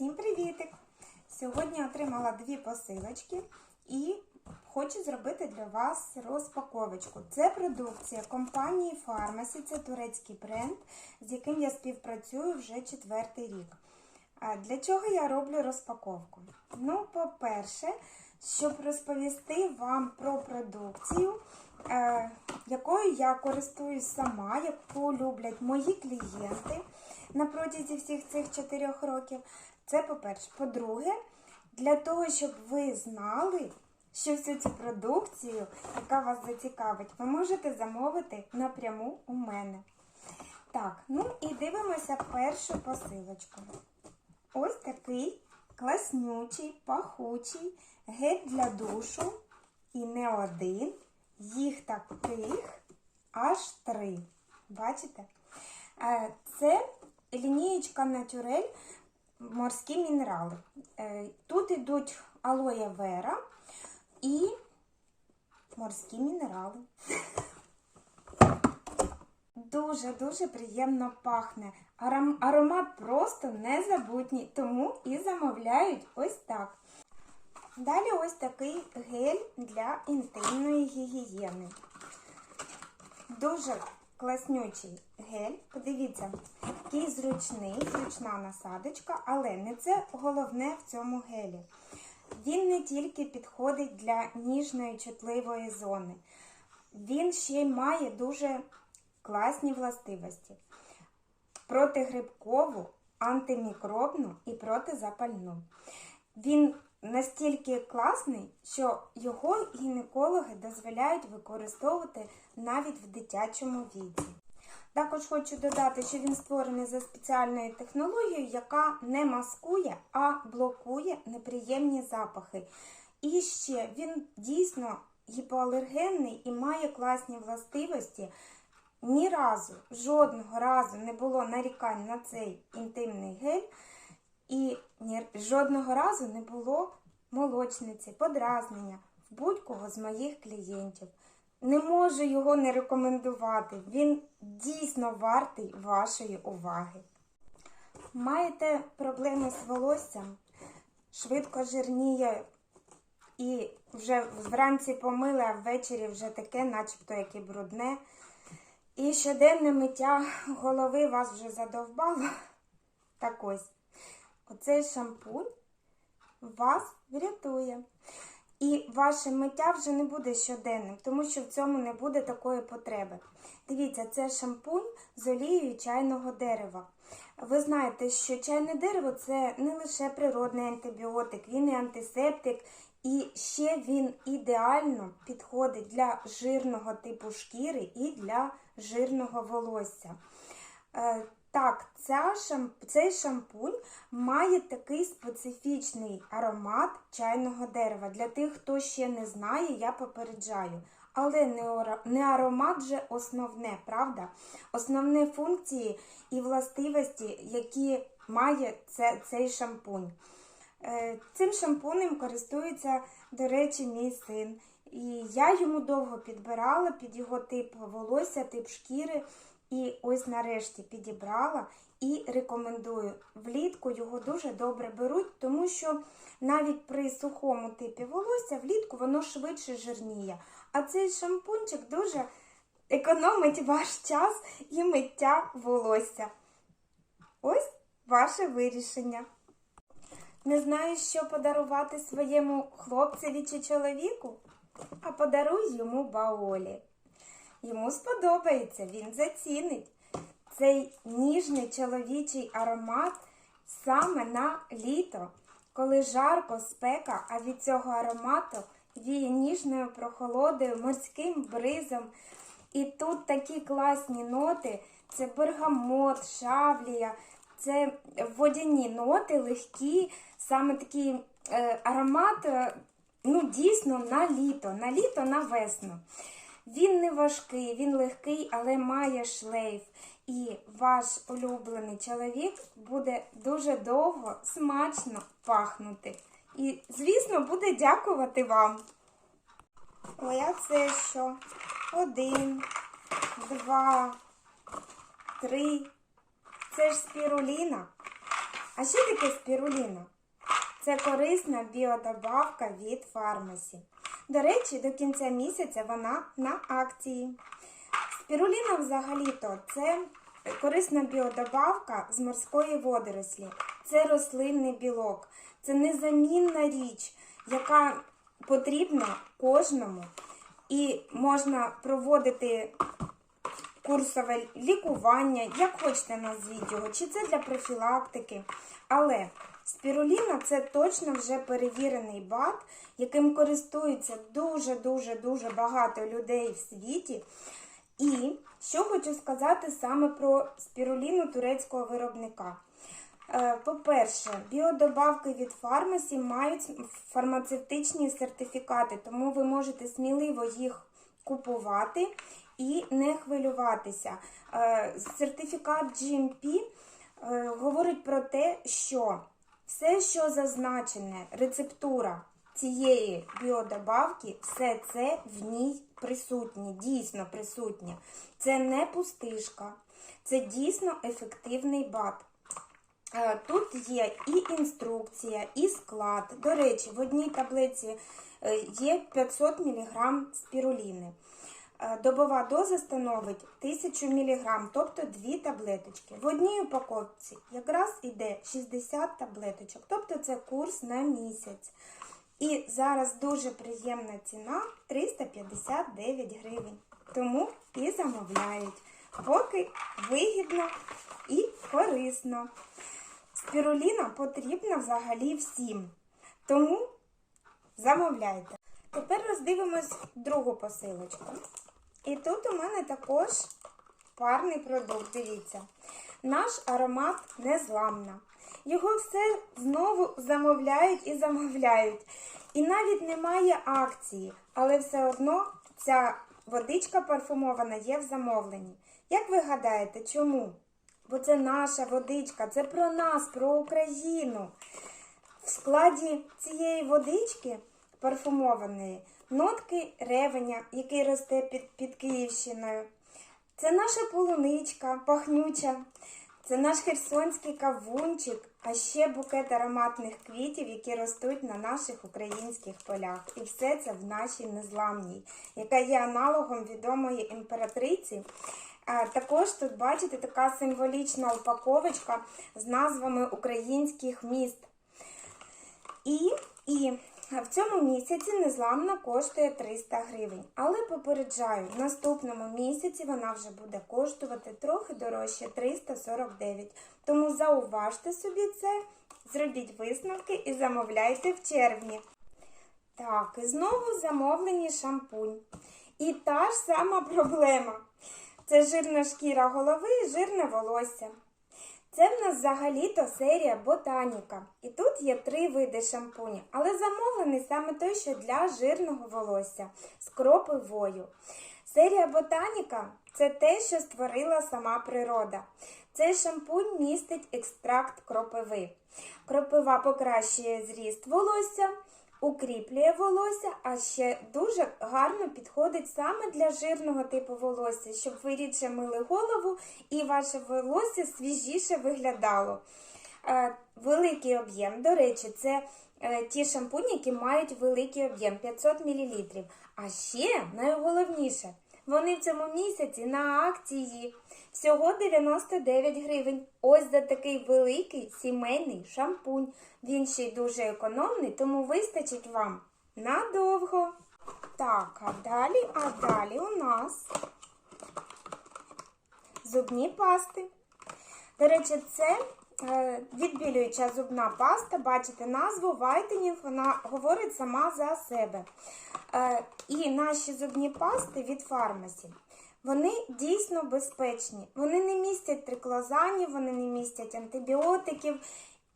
Всім привітик! Сьогодні отримала дві посилочки і хочу зробити для вас розпаковочку. Це продукція компанії Pharmacy, це турецький бренд, з яким я співпрацюю вже четвертий рік. Для чого я роблю розпаковку? Ну, по-перше, щоб розповісти вам про продукцію, е, якою я користуюсь сама, яку люблять мої клієнти на протязі всіх цих чотирьох років. Це по-перше. По-друге, для того, щоб ви знали, що всю цю продукцію, яка вас зацікавить, ви можете замовити напряму у мене. Так, ну і дивимося першу посилочку. Ось такий класнючий, пахучий гель для душу. І не один. Їх таких аж три. Бачите? Е, Це лінієчка Натюрель морські мінерали. Е, Тут йдуть алоє вера і морські мінерали. Дуже-дуже приємно пахне. Аром- Аромат просто незабутній, тому і замовляють ось так. Далі ось такий гель для інтимної гігієни. Дуже класнючий гель. Подивіться, який зручний, зручна насадочка, але не це головне в цьому гелі. Він не тільки підходить для ніжної чутливої зони, він ще й має дуже класні властивості: протигрибкову, антимікробну і протизапальну. Він настільки класний, що його гінекологи дозволяють використовувати навіть в дитячому віці. Також хочу додати, що він створений за спеціальною технологією, яка не маскує, а блокує неприємні запахи. І ще він дійсно гіпоалергенний і має класні властивості. Ні разу, жодного разу не було нарікань на цей інтимний гель, і ні, жодного разу не було молочниці, подразнення в будь-кого з моїх клієнтів. Не можу його не рекомендувати. Він дійсно вартий вашої уваги. Маєте проблеми з волоссям, швидко жирніє і вже вранці помили, а ввечері вже таке, начебто як і брудне. І щоденне миття голови вас вже задовбало. Так ось, оцей шампунь вас врятує. І ваше миття вже не буде щоденним, тому що в цьому не буде такої потреби. Дивіться, це шампунь з олією чайного дерева. Ви знаєте, що чайне дерево це не лише природний антибіотик, він і антисептик, і ще він ідеально підходить для жирного типу шкіри і для жирного волосся. Так, ця шамп... цей шампунь має такий специфічний аромат чайного дерева. Для тих, хто ще не знає, я попереджаю. Але не аромат же основне, правда? Основні функції і властивості, які має це, цей шампунь. Е, Цим шампунем користується, до речі, мій син. І я йому довго підбирала під його тип волосся, тип шкіри. І ось нарешті підібрала і рекомендую. Влітку його дуже добре беруть, тому що навіть при сухому типі волосся влітку воно швидше жирніє. А цей шампунчик дуже економить ваш час і миття волосся. Ось ваше вирішення. Не знаєш, що подарувати своєму хлопцеві чи чоловіку? А подаруй йому баолі. Йому сподобається, він зацінить цей ніжний чоловічий аромат саме на літо, коли жарко, спека, а від цього аромату віє ніжною прохолодою, морським бризом. І тут такі класні ноти: це бергамот, шавлія, це водяні ноти, легкі, саме такий е, аромат, е, ну, дійсно на літо, на літо, на весну. Він не важкий, він легкий, але має шлейф. І ваш улюблений чоловік буде дуже довго, смачно пахнути. І, звісно, буде дякувати вам. Ой, а це що? Один, два, три. Це ж спіруліна. А що таке спіруліна? Це корисна біодобавка від фармасі. До речі, до кінця місяця вона на акції. Спіруліна взагалі-то це корисна біодобавка з морської водорослі. Це рослинний білок. Це незамінна річ, яка потрібна кожному. І можна проводити курсове лікування, як хочете назвіть його, чи це для профілактики. Але спіруліна це точно вже перевірений бат, яким користуються дуже-дуже дуже багато людей в світі. І що хочу сказати саме про спіруліну турецького виробника. Е, По-перше, біодобавки від фармасі мають фармацевтичні сертифікати, тому ви можете сміливо їх купувати і не хвилюватися. Е, Сертифікат GMP е, говорить про те, що все, що зазначене, рецептура цієї біодобавки, все це в ній присутнє, дійсно присутнє. Це не пустишка, це дійсно ефективний бат. Е, Тут є і інструкція, і склад. До речі, в одній таблиці е, є 500 мг спіруліни. Е, Добова доза становить 1000 мг, тобто 2 таблеточки. В одній упаковці якраз іде 60 таблеточок, тобто це курс на місяць. І зараз дуже приємна ціна 359 гривень. Тому і замовляють. Поки вигідно і корисно. Спіруліна потрібна взагалі всім. Тому замовляйте. Тепер роздивимось другу посилочку. І тут у мене також парний продукт. Дивіться. Наш аромат незламна. Його все знову замовляють і замовляють. І навіть немає акції, але все одно ця водичка парфумована є в замовленні. Як ви гадаєте, чому? Бо це наша водичка, це про нас, про Україну. В складі цієї водички парфумованої нотки ревеня, який росте під, під Київщиною. Це наша полуничка пахнюча, це наш херсонський кавунчик, а ще букет ароматних квітів, які ростуть на наших українських полях. І все це в нашій незламній, яка є аналогом відомої імператриці. Також тут бачите така символічна упаковочка з назвами українських міст. І, і в цьому місяці незламна коштує 300 гривень. Але попереджаю, в наступному місяці вона вже буде коштувати трохи дорожче 349. Тому зауважте собі це, зробіть висновки і замовляйте в червні. Так, і знову замовлені шампунь. І та ж сама проблема. Це жирна шкіра голови і жирне волосся. Це в нас взагалі-то серія Ботаніка. І тут є три види шампунів, але замовлений саме той, що для жирного волосся з кропивою. Серія Ботаніка це те, що створила сама природа. Цей шампунь містить екстракт кропиви. Кропива покращує зріст волосся, укріплює волосся, а ще дуже гарно підходить саме для жирного типу волосся, щоб ви рідше мили голову і ваше волосся свіжіше виглядало. Е, Великий об'єм, до речі, це е, ті шампуні, які мають великий об'єм 500 мл. А ще найголовніше, вони в цьому місяці на акції. Всього 99 гривень. Ось за такий великий сімейний шампунь. Він ще й дуже економний, тому вистачить вам надовго. Так, а далі, а далі у нас зубні пасти. До речі, це е, відбілююча зубна паста. Бачите назву Whitening, вона говорить сама за себе. Е, і наші зубні пасти від фармасі. Вони дійсно безпечні. Вони не містять триклозанів, вони не містять антибіотиків.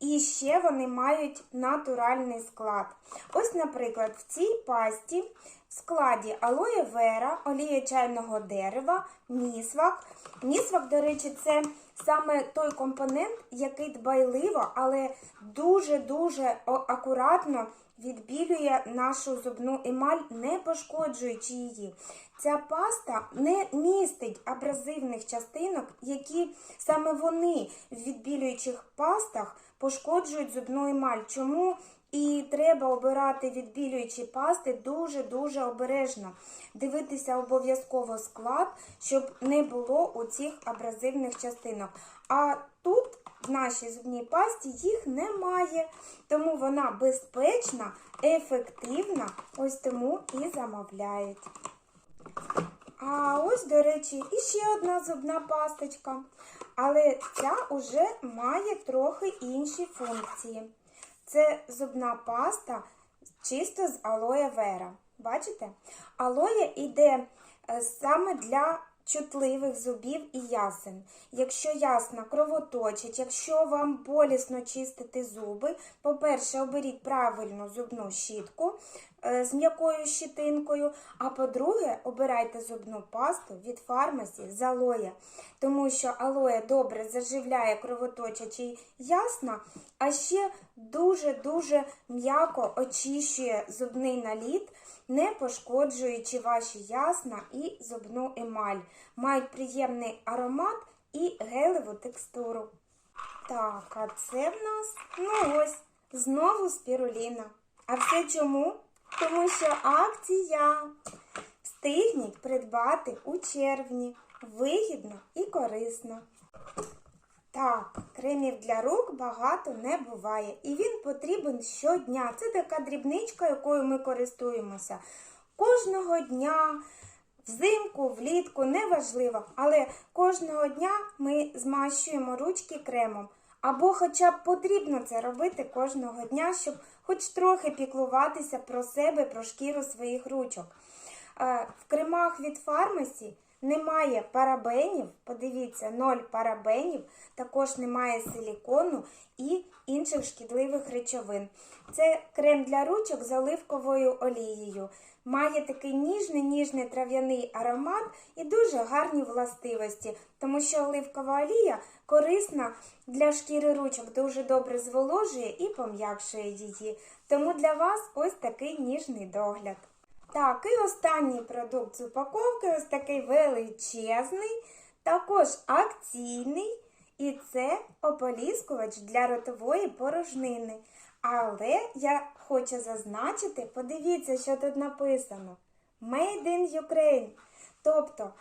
І ще вони мають натуральний склад. Ось, наприклад, в цій пасті в складі алоє вера, олія чайного дерева, місвак. Місвак, до речі, це саме той компонент, який дбайливо, але дуже-дуже акуратно відбілює нашу зубну емаль, не пошкоджуючи її. Ця паста не містить абразивних частинок, які саме вони в відбілюючих пастах пошкоджують зубну емаль. Чому і треба обирати відбілюючі пасти дуже-дуже обережно. Дивитися обов'язково склад, щоб не було у цих абразивних частинок. А тут в нашій зубній пасті їх немає, тому вона безпечна, ефективна, ось тому і замовляють. А ось, до речі, іще одна зубна пасточка. Але ця уже має трохи інші функції. Це зубна паста чисто з алоє вера. Бачите? Алоє йде е, саме для чутливих зубів і ясен. Якщо ясна кровоточить, якщо вам болісно чистити зуби, по-перше, оберіть правильну зубну щітку з м'якою щитинкою, а по-друге, обирайте зубну пасту від фармасі з алоє, тому що алоє добре заживляє кровоточачі ясна, а ще дуже-дуже м'яко очищує зубний наліт, не пошкоджуючи ваші ясна і зубну емаль. Мають приємний аромат і гелеву текстуру. Так, а це в нас, ну ось, знову спіруліна. А все чому? Тому що акція. Встигніть придбати у червні. Вигідно і корисно. Так, кремів для рук багато не буває, і він потрібен щодня. Це така дрібничка, якою ми користуємося. Кожного дня, взимку, влітку, неважливо, але кожного дня ми змащуємо ручки кремом. Або хоча б потрібно це робити кожного дня, щоб хоч трохи піклуватися про себе, про шкіру своїх ручок. Е, В кремах від фармасі немає парабенів, подивіться, ноль парабенів, також немає силікону і інших шкідливих речовин. Це крем для ручок з оливковою олією. Має такий ніжний ніжний трав'яний аромат і дуже гарні властивості, тому що оливкова олія корисна для шкіри ручок, дуже добре зволожує і пом'якшує її. Тому для вас ось такий ніжний догляд. Так, і останній продукт з упаковки ось такий величезний, також акційний, і це ополіскувач для ротової порожнини. Але я хочу зазначити, подивіться, що тут написано: Made in Ukraine. Тобто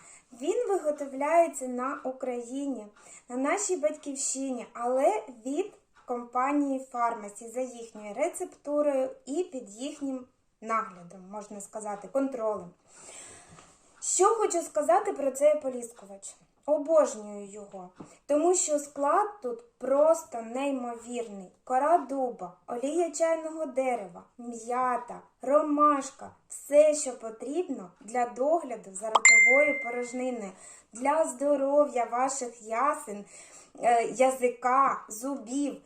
він виготовляється на Україні, на нашій батьківщині, але від компанії Фармасі за їхньою рецептурою і під їхнім наглядом, можна сказати, контролем. Що хочу сказати про цей ополіскувач? Обожнюю його, тому що склад тут просто неймовірний. Кора дуба, олія чайного дерева, м'ята, ромашка все, що потрібно для догляду за ротовою порожниною, для здоров'я ваших ясен, е, язика, зубів.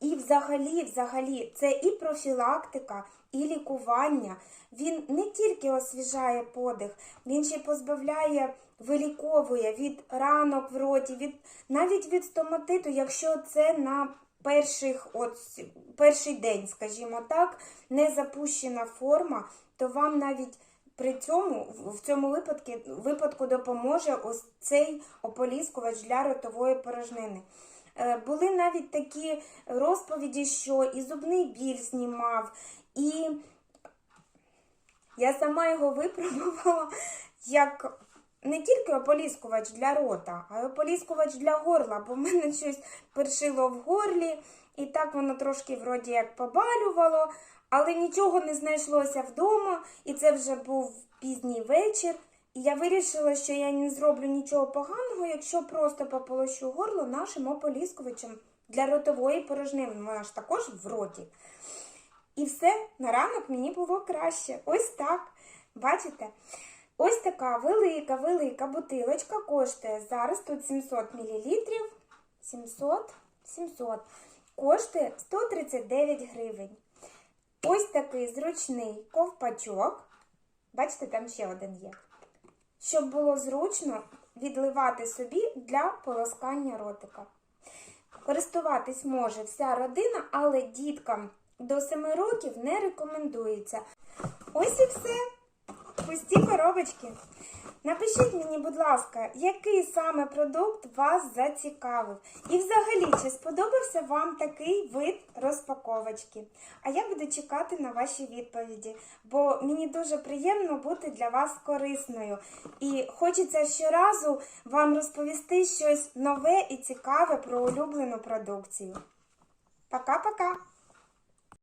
І взагалі, взагалі, це і профілактика, і лікування. Він не тільки освіжає подих, він ще позбавляє, виліковує від ранок в роті, від, навіть від стоматиту, якщо це на перших, от, перший день, скажімо так, не запущена форма, то вам навіть при цьому в цьому випадку, випадку допоможе ось цей ополіскувач для ротової порожнини. Е, Були навіть такі розповіді, що і зубний біль знімав, і я сама його випробувала як не тільки ополіскувач для рота, а й ополіскувач для горла, бо в мене щось першило в горлі, і так воно трошки вроді як побалювало, але нічого не знайшлося вдома, і це вже був пізній вечір. Я вирішила, що я не зроблю нічого поганого, якщо просто пополощу горло нашим ополіскувачем для ротової порожнини. Вона ж також в роті. І все, на ранок мені було краще. Ось так. Бачите? Ось така велика-велика бутилочка коштує зараз тут 700 мл. 700, 700. Коштує 139 гривень. Ось такий зручний ковпачок Бачите, там ще один є. Щоб було зручно відливати собі для полоскання ротика. Користуватись може вся родина, але діткам до 7 років не рекомендується. Ось і все. Пусті коробочки. Напишіть мені, будь ласка, який саме продукт вас зацікавив. І взагалі, чи сподобався вам такий вид розпаковочки? А я буду чекати на ваші відповіді, бо мені дуже приємно бути для вас корисною. І хочеться щоразу вам розповісти щось нове і цікаве про улюблену продукцію. Пока-пока!